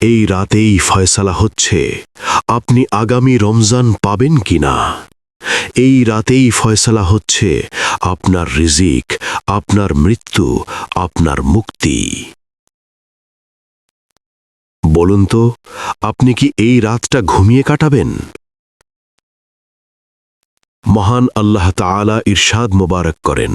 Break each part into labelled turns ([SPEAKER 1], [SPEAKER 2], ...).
[SPEAKER 1] এই রাতেই ফয়সালা হচ্ছে। আপনি আগামী রমজান পাবেন কিনা? এই রাতেই ফয়সালা হচ্ছে আপনার রিজিক, আপনার মৃত্যু, আপনার মুক্তি। বলুন তো, আপনি কি এই রাতটা ঘুমিয়ে কাটাবেন? মহান আল্লাহ তাআলা ইরশাদ মোবারক করেন।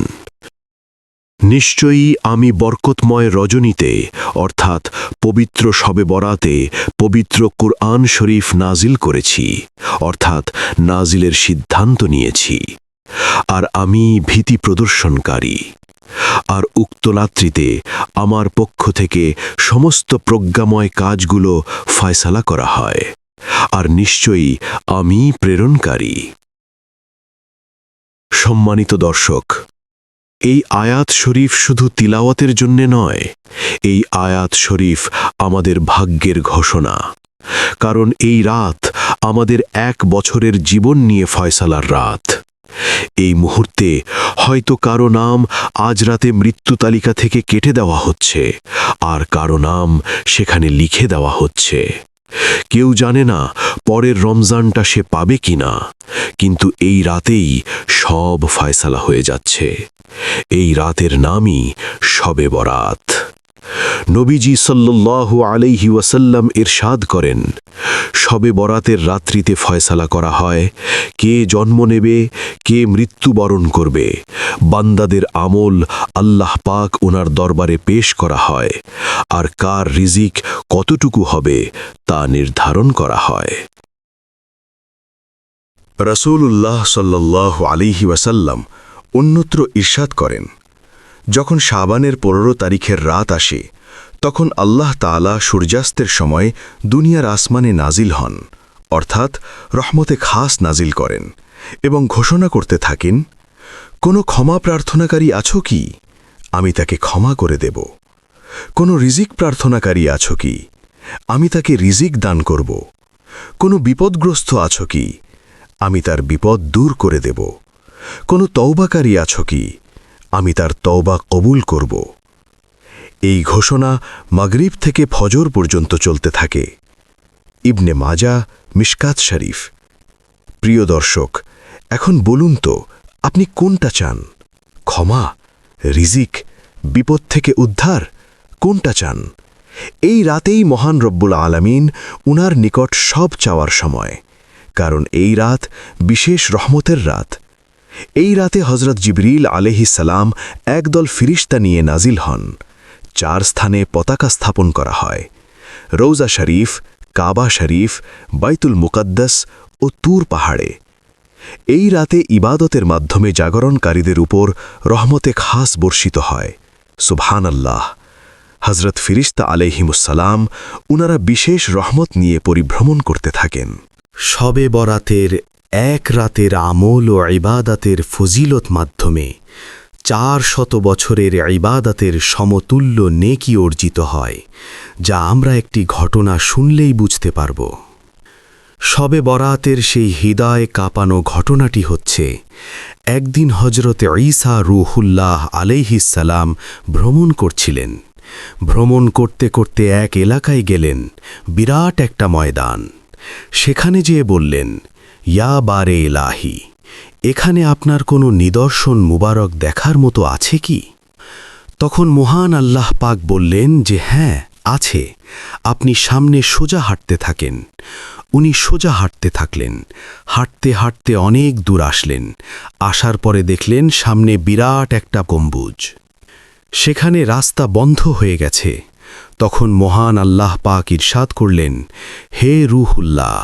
[SPEAKER 1] নিশ্চয়ই আমি বরকতময় রজনীতে, অর্থাৎ পবিত্র শবে বরাতে, পবিত্র কুরআন শরীফ নাজিল করেছি, অর্থাৎ নাজিলের সিদ্ধান্ত নিয়েছি। আর আমি ভীতি প্রদর্শনকারী। আর উক্ত রাত্রিতে আমার পক্ষ থেকে সমস্ত প্রজ্ঞাময় কাজগুলো ফয়সালা করা হয়। আর নিশ্চয়ই আমি প্রেরণকারী। সম্মানিত দর্শক এই আয়াত শরীফ শুধু তিলাওয়াতের জন্যে নয়, এই আয়াত শরীফ আমাদের ভাগ্যের ঘোষণা। কারণ এই রাত আমাদের এক বছরের জীবন নিয়ে ফয়সালার রাত। এই মুহূর্তে হয়তো কারও নাম আজ রাতে মৃত্যু তালিকা থেকে কেটে দেওয়া হচ্ছে, আর কারও নাম সেখানে লিখে দেওয়া হচ্ছে। কেউ জানে না পরের রমজানটা সে পাবে কিনা, কিন্তু এই রাতেই সব ফয়সালা হয়ে যাচ্ছে। এই রাতের নামই শবে বরাত। নবীজি সাল্লাল্লাহু আলাইহি ওয়াসাল্লাম ইরশাদ করেন শবে বরাতের রাত্রিতে ফয়সালা করা হয়, কে জন্ম নেবে, কে মৃত্যুবরণ করবে, বান্দাদের আমল আল্লাহ পাক ওনার দরবারে পেশ করা হয়, আর কার রিজিক কতটুকু হবে তা নির্ধারণ করা হয়।
[SPEAKER 2] রসুল্লাহ সাল্লাহ আলিহি ওয়াসাল্লাম অন্যত্র ঈর্ষাদ করেন। যখন শাবানের পনেরো তারিখের রাত আসে, তখন আল্লাহ তাআলা সূর্যাস্তের সময় দুনিয়ার আসমানে নাজিল হন, অর্থাৎ রহমতে খাস নাজিল করেন এবং ঘোষণা করতে থাকেন, কোনো ক্ষমা প্রার্থনাকারী আছো কি? আমি তাকে ক্ষমা করে দেব। কোনো রিজিক প্রার্থনাকারী আছো কি? আমি তাকে রিজিক দান করব। কোনো বিপদগ্রস্ত আছো কি? আমি তার বিপদ দূর করে দেব। কোনো তওবাকারী আছো কি? আমি তার তওবা কবুল করব। এই ঘোষণা মাগরিব থেকে ফজর পর্যন্ত চলতে থাকে। ইবনে মাজা, মিশকাত শরীফ। প্রিয় দর্শক, এখন বলুন তো, আপনি কোনটা চান? ক্ষমা, রিজিক, বিপদ থেকে উদ্ধার, কোনটা চান? এই রাতেই মহান রব্বুল আলামিন উনার নিকট সব চাওয়ার সময়, কারণ এই রাত বিশেষ রহমতের রাত। এই রাতে হজরত জিবরিল সালাম একদল ফিরিস্তা নিয়ে নাজিল হন। চার স্থানে পতাকা স্থাপন করা হয়। রৌজা শরীফ, কাবা শরীফ, বাইতুল মুকদ্দাস ও তুর পাহাড়ে। এই রাতে ইবাদতের মাধ্যমে জাগরণকারীদের উপর রহমতে খাস বর্ষিত হয়। সুবহান আল্লাহ হজরত ফিরিস্তা আলহিমুসালাম উনারা বিশেষ রহমত নিয়ে পরিভ্রমণ করতে থাকেন।
[SPEAKER 3] শবে বরাতের এক রাতের আমল ও ইবাদাতের ফজিলত মাধ্যমে চার শত বছরের ইবাদাতের সমতুল্য নেকি অর্জিত হয়, যা আমরা একটি ঘটনা শুনলেই বুঝতে পারব। শবে বরাতের সেই হৃদয় কাঁপানো ঘটনাটি হচ্ছে, একদিন হজরতে ঈসা রুহুল্লাহ আলাইহিসালাম ভ্রমণ করছিলেন। ভ্রমণ করতে করতে এক এলাকায় গেলেন, বিরাট একটা ময়দান। সেখানে যেয়ে বললেন ইয়া বারে এলাহি, এখানে আপনার কোনো নিদর্শন মুবারক দেখার মতো আছে কি? তখন মহান আল্লাহ পাক বললেন যে হ্যাঁ আছে। আপনি সামনে সোজা হাঁটতে থাকেন। উনি সোজা হাঁটতে থাকলেন। হাঁটতে হাঁটতে অনেক দূর আসলেন। আসার পরে দেখলেন সামনে বিরাট একটা গম্বুজ। সেখানে রাস্তা বন্ধ হয়ে গেছে। তখন মহান আল্লাহ পাক ইরশাদ করলেন, হে রুহুল্লাহ,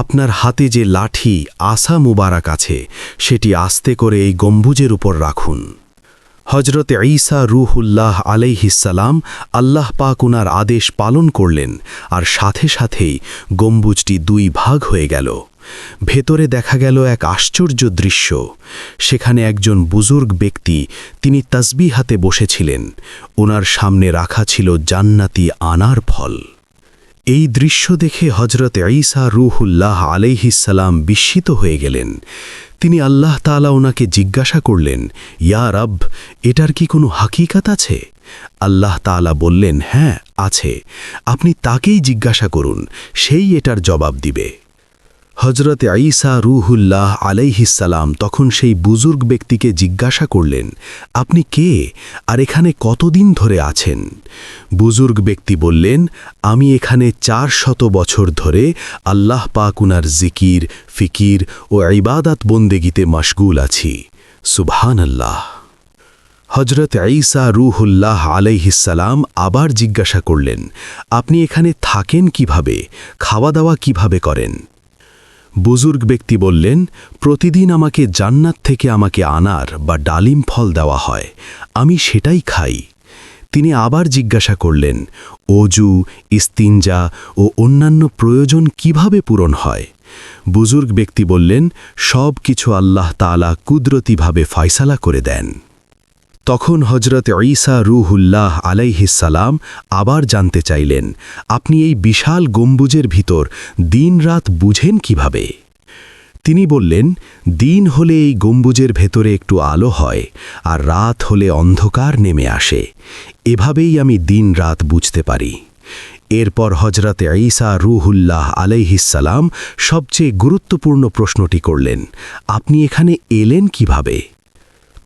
[SPEAKER 3] আপনার হাতে যে লাঠি আসা মুবারক আছে, সেটি আস্তে করে এই গম্বুজের উপর রাখুন। হজরতে ঈসা রুহুল্লাহ আলাইহিসালাম আল্লাহ পাক উনার আদেশ পালন করলেন, আর সাথে সাথেই গম্বুজটি দুই ভাগ হয়ে গেল। ভেতরে দেখা গেল এক আশ্চর্য দৃশ্য। সেখানে একজন বুজুর্গ ব্যক্তি তিনি তসবি হাতে বসেছিলেন। ওনার সামনে রাখা ছিল জান্নাতি আনার ফল। এই দৃশ্য দেখে হজরত ঈসা রুহুল্লাহ আলাইহিসাল্লাম বিস্মিত হয়ে গেলেন। তিনি আল্লাহ তাআলা ওনাকে জিজ্ঞাসা করলেন, ইয়া রব, এটার কি কোনো হাকিকাত আছে? আল্লাহ তাআলা বললেন হ্যাঁ আছে। আপনি তাকেই জিজ্ঞাসা করুন, সেই এটার জবাব দিবে। হজরত ঈসা রুহুল্লাহ আলাইহিসাল্লাম তখন সেই বুজুর্গ ব্যক্তিকে জিজ্ঞাসা করলেন, আপনি কে? আর এখানে কতদিন ধরে আছেন? বুজুর্গ ব্যক্তি বললেন, আমি এখানে চার শত বছর ধরে আল্লাহ পাক উনার জিকির, ফিকির ও ইবাদাত বন্দেগিতে মশগুল আছি। সুবহান আল্লাহ হজরত ঈসা রুহুল্লাহ আলাইহিসাল্লাম আবার জিজ্ঞাসা করলেন, আপনি এখানে থাকেন কীভাবে? খাওয়া দাওয়া কীভাবে করেন? বুজুর্গ ব্যক্তি বললেন, প্রতিদিন আমাকে জান্নাত থেকে আমাকে আনার বা ডালিম ফল দেওয়া হয়, আমি সেটাই খাই। তিনি আবার জিজ্ঞাসা করলেন, অজু, ইস্তিনজা ও অন্যান্য প্রয়োজন কীভাবে পূরণ হয়? বুজুর্গ ব্যক্তি বললেন সব কিছু আল্লাহ তালা কুদরতিভাবে ফয়সালা করে দেন। তখন হজরত ঈসা রুহুল্লাহ আলাইহিসালাম আবার জানতে চাইলেন, আপনি এই বিশাল গম্বুজের ভিতর দিনরাত বুঝেন কীভাবে? তিনি বললেন, দিন হলে এই গম্বুজের ভেতরে একটু আলো হয় আর রাত হলে অন্ধকার নেমে আসে। এভাবেই আমি দিন রাত বুঝতে পারি। এরপর হজরতে ঈসা রুহুল্লাহ আলাইহিসালাম সবচেয়ে গুরুত্বপূর্ণ প্রশ্নটি করলেন, আপনি এখানে এলেন কীভাবে?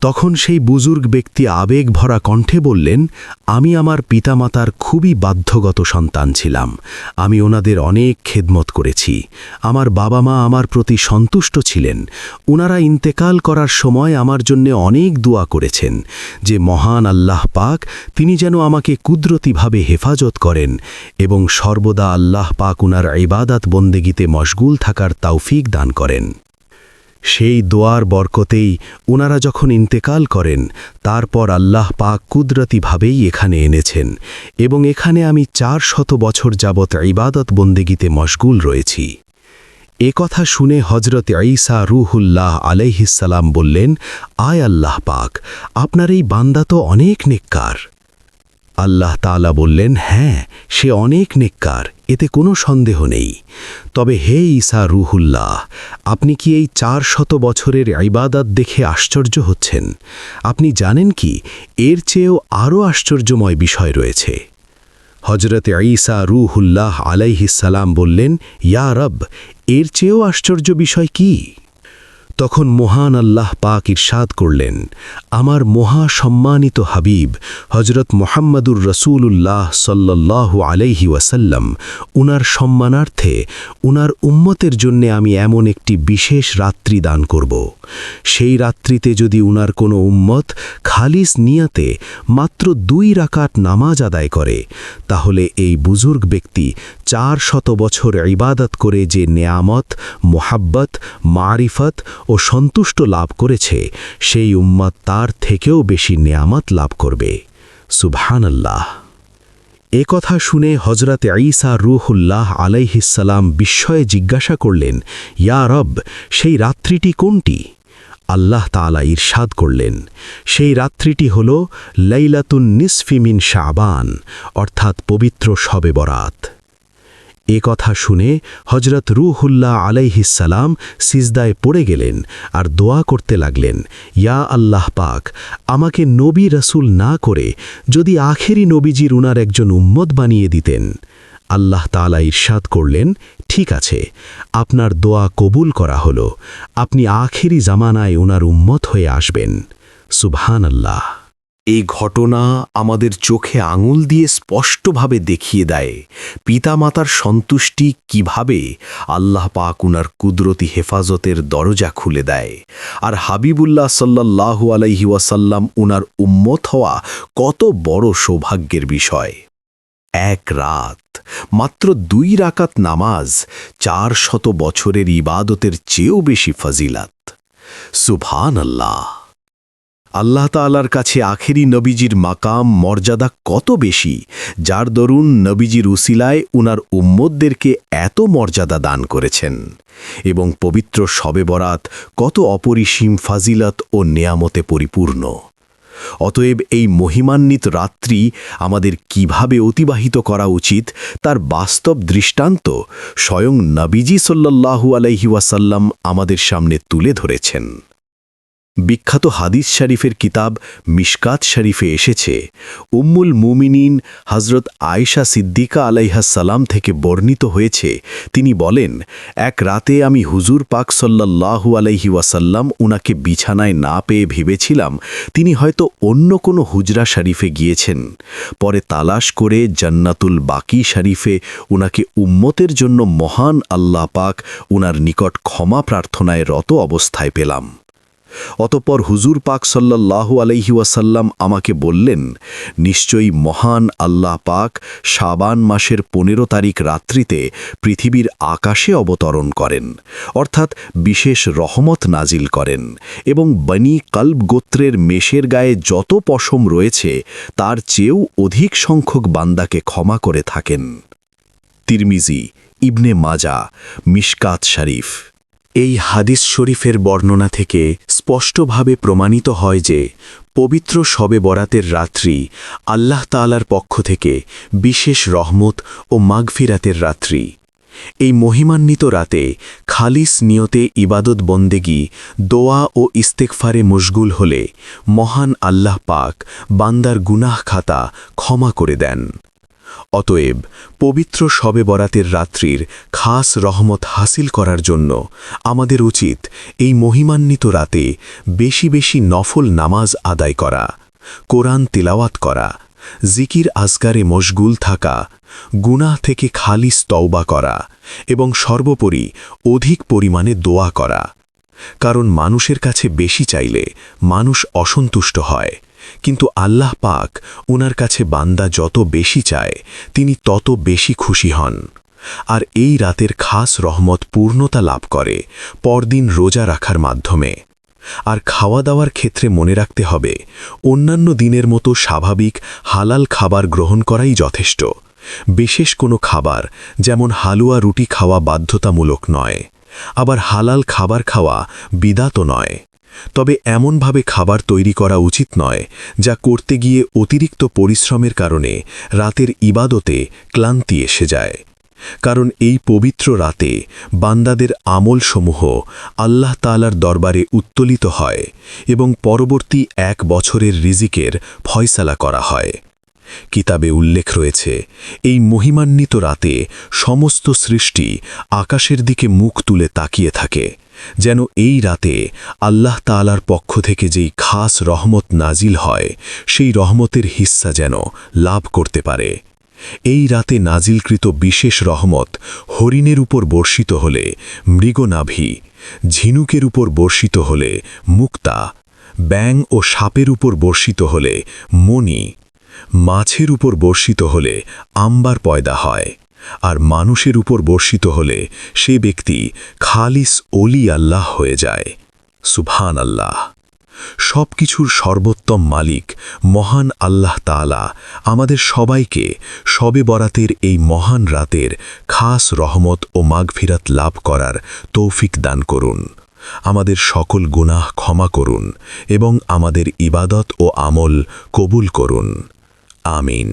[SPEAKER 3] তখন সেই বুজুর্গ ব্যক্তি আবেগ ভরা কণ্ঠে বললেন, আমি আমার পিতামাতার খুবই বাধ্যগত সন্তান ছিলাম। আমি ওনাদের অনেক খেদমত করেছি। আমার বাবা মা আমার প্রতি সন্তুষ্ট ছিলেন। ওনারা ইন্তেকাল করার সময় আমার জন্য অনেক দোয়া করেছেন। যে মহান আল্লাহ পাক, তিনি যেন আমাকে কুদরতিভাবে হেফাজত করেন এবং সর্বদা আল্লাহ পাক উনার ইবাদাত বন্দেগিতে মশগুল থাকার তাওফিক দান করেন। সেই দোয়ার বরকতেই ওনারা যখন ইন্তেকাল করেন, তারপর আল্লাহ পাক কুদরতিভাবেই এখানে এনেছেন এবং এখানে আমি চার শত বছর যাবৎ ইবাদত বন্দেগিতে মশগুল রয়েছি। এ কথা শুনে হজরত ঈসা রুহুল্লাহ আলাইহিসাল্লাম বললেন, আয় আল্লাহ পাক, আপনার এই বান্দা তো অনেক নেককার। আল্লাহ তাআলা বললেন হ্যাঁ সে অনেক নেককার, এতে কোনো সন্দেহ নেই। তবে হে ঈসা রুহুল্লাহ, আপনি কি এই চার শত বছরের ইবাদাত দেখে আশ্চর্য হচ্ছেন? আপনি জানেন কি, এর চেয়েও আরও আশ্চর্যময় বিষয় রয়েছে। হজরত ঈসা রুহুল্লাহ আলাইহিসালাম বললেন, ইয়া রব, এর চেয়েও আশ্চর্য বিষয় কি? তখন মহান আল্লাহ পাক ইরশাদ করলেন, আমার মহা সম্মানিত হাবিব হজরত মোহাম্মদুর রসুল্লাহ সাল্লাহ আলাইহি ওয়াসাল্লাম, উনার সম্মানার্থে উনার উম্মতের জন্যে আমি এমন একটি বিশেষ রাত্রি দান করব। সেই রাত্রিতে যদি উনার কোনো উম্মত খালিস নিয়াতে মাত্র দুই রাকাত নামাজ আদায় করে, তাহলে এই বুজুর্গ ব্যক্তি চার শত বছর ইবাদত করে যে নেয়ামত, মোহাব্বত, মারিফত সন্তুষ্ট লাভ করেছে, সেই উম্মত তার থেকেও বেশি নেয়ামত লাভ করবে। সুবহানাল্লাহ। এ কথা শুনে হজরত ঈসা রুহুল্লাহ আলাইহিসাল্লাম বিস্ময়ে জিজ্ঞাসা করলেন, ইয়া রব, সেই রাত্রিটি কোনটি? আল্লাহ তাআলা ইরশাদ করলেন, সেই রাত্রিটি হল লাইলাতুন নিসফিমিন শাবান, অর্থাৎ পবিত্র শবে বরাত। এ কথা শুনে হজরত রুহুল্লাহ আলাইহিসালাম সিজদায় পড়ে গেলেন আর দোয়া করতে লাগলেন, ইয়া আল্লাহ পাক, আমাকে নবী রসুল না করে যদি আখেরি নবীজির উনার একজন উম্মত বানিয়ে দিতেন। আল্লাহ তালা ইরশাদ করলেন, ঠিক আছে, আপনার দোয়া কবুল করা হল, আপনি আখেরি জামানায় উনার উম্মত হয়ে আসবেন। সুবহান আল্লাহ এই ঘটনা আমাদের চোখে আঙুল দিয়ে স্পষ্টভাবে দেখিয়ে দেয়। পিতামাতার সন্তুষ্টি কীভাবে আল্লাহ পাক উনার কুদরতি হেফাজতের দরজা খুলে দেয়। আর হাবিবুল্লাহ সাল্লাল্লাহু আলাইহি ওয়াসাল্লাম উনার উম্মত হওয়া কত বড় সৌভাগ্যের বিষয়। এক রাত, মাত্র দুই রাকাত নামাজ, চার শত বছরের ইবাদতের চেয়েও বেশি ফজিলাত। সুভান আল্লাহ আল্লাহ তালার কাছে আখেরি নবীজির মাকাম, মর্যাদা কত বেশি? যার দরুন নবীজির উসিলায় উনার উম্মদদেরকে এত মর্যাদা দান করেছেন। এবং পবিত্র শবে বরাত কত অপরিসীম ফাজিলত ও নেয়ামতে পরিপূর্ণ।
[SPEAKER 1] অতএব এই মহিমান্বিত রাত্রি আমাদের কীভাবে অতিবাহিত করা উচিত, তার বাস্তব দৃষ্টান্ত স্বয়ং নবীজি সাল্লাল্লাহু আলাইহি ওয়াসাল্লাম আমাদের সামনে তুলে ধরেছেন। বিখ্যাত হাদিস শরীফের কিতাব মিশকাত শরীফে এসেছে। উম্মুল মুমিনিন হজরত আয়েশা সিদ্দিকা আলাইহাসাল্লাম থেকে বর্ণিত হয়েছে। তিনি বলেন, এক রাতে আমি হুজুর পাক সাল্লাল্লাহু আলাইহি ওয়াসাল্লাম উনাকে বিছানায় না পেয়ে ভেবেছিলাম, তিনি হয়তো অন্য কোনো হুজরা শরীফে গিয়েছেন। পরে তালাশ করে জান্নাতুল বাকি শরীফে উনাকে উম্মতের জন্য মহান আল্লাহ পাক উনার নিকট ক্ষমা প্রার্থনায় রত অবস্থায় পেলাম। অতপর হুজুর পাক সাল্লাল্লাহু আলাইহি ওয়াসাল্লাম আমাকে বললেন, নিশ্চয়ই মহান আল্লাহ পাক শাবান মাসের পনেরো তারিখ রাত্রিতে পৃথিবীর আকাশে অবতরণ করেন, অর্থাৎ বিশেষ রহমত নাজিল করেন এবং বনি কল্ব গোত্রের মেষের গায়ে যত পশম রয়েছে, তার চেয়েও অধিক সংখ্যক বান্দাকে ক্ষমা করে থাকেন। তিরমিজি, ইবনে মাজা, মিশকাত শরীফ।
[SPEAKER 3] এই হাদিস শরীফের বর্ণনা থেকে স্পষ্টভাবে প্রমাণিত হয় যে পবিত্র শবে বরাতের রাত্রি আল্লাহ তালার পক্ষ থেকে বিশেষ রহমত ও মাগফিরাতের রাত্রি। এই মহিমান্বিত রাতে খালিস নিয়তে ইবাদত বন্দেগি, দোয়া ও ইস্তেকফারে মশগুল হলে মহান আল্লাহ পাক বান্দার গুনাহ খাতা ক্ষমা করে দেন। অতএব পবিত্র শবে বরাতের রাত্রির খাস রহমত হাসিল করার জন্য আমাদের উচিত এই মহিমান্বিত রাতে বেশি বেশি নফল নামাজ আদায় করা, কোরআন তিলাওয়াত করা, জিকির আজগারে মশগুল থাকা, গুনাহ থেকে খালি তওবা করা এবং সর্বোপরি অধিক পরিমাণে দোয়া করা। কারণ মানুষের কাছে বেশি চাইলে মানুষ অসন্তুষ্ট হয়। কিন্তু আল্লাহ পাক ওনার কাছে বান্দা যত বেশি চায়, তিনি তত বেশি খুশি হন। আর এই রাতের খাস রহমত পূর্ণতা লাভ করে, পরদিন রোজা রাখার মাধ্যমে। আর খাওয়া দাওয়ার ক্ষেত্রে মনে রাখতে হবে, অন্যান্য দিনের মতো স্বাভাবিক, হালাল খাবার গ্রহণ করাই যথেষ্ট। বিশেষ কোনো খাবার, যেমন হালুয়া রুটি খাওয়া বাধ্যতামূলক নয়। আবার হালাল খাবার খাওয়া বিদাত নয়। তবে এমনভাবে খাবার তৈরি করা উচিত নয়, যা করতে গিয়ে অতিরিক্ত পরিশ্রমের কারণে রাতের ইবাদতে ক্লান্তি এসে যায়। কারণ এই পবিত্র রাতে বান্দাদের আমলসমূহ আল্লাহ তালার দরবারে উত্তোলিত হয় এবং পরবর্তী এক বছরের রিজিকের ফয়সালা করা হয়। কিতাবে উল্লেখ রয়েছে, এই মহিমান্বিত রাতে সমস্ত সৃষ্টি আকাশের দিকে মুখ তুলে তাকিয়ে থাকে, যেন এই রাতে আল্লাহ তালার পক্ষ থেকে যেই খাস রহমত নাজিল হয়, সেই রহমতের হিস্সা যেন লাভ করতে পারে। এই রাতে নাজিলকৃত বিশেষ রহমত হরিণের উপর বর্ষিত হলে মৃগনাভি, ঝিনুকের উপর বর্ষিত হলে মুক্তা ব্যাং ও সাপের উপর বর্ষিত হলে মণি মাছের উপর বর্ষিত হলে আম্বার পয়দা হয়, আর মানুষের উপর বর্ষিত হলে সে ব্যক্তি খালিস অলি আল্লাহ হয়ে যায়। সুবহান আল্লাহ সব কিছুর সর্বোত্তম মালিক, মহান আল্লাহ তালা আমাদের সবাইকে সবে বরাতের এই মহান রাতের খাস রহমত ও মাগফিরাত লাভ করার তৌফিক দান করুন। আমাদের সকল গুনাহ ক্ষমা করুন এবং আমাদের ইবাদত ও আমল কবুল করুন। আমিন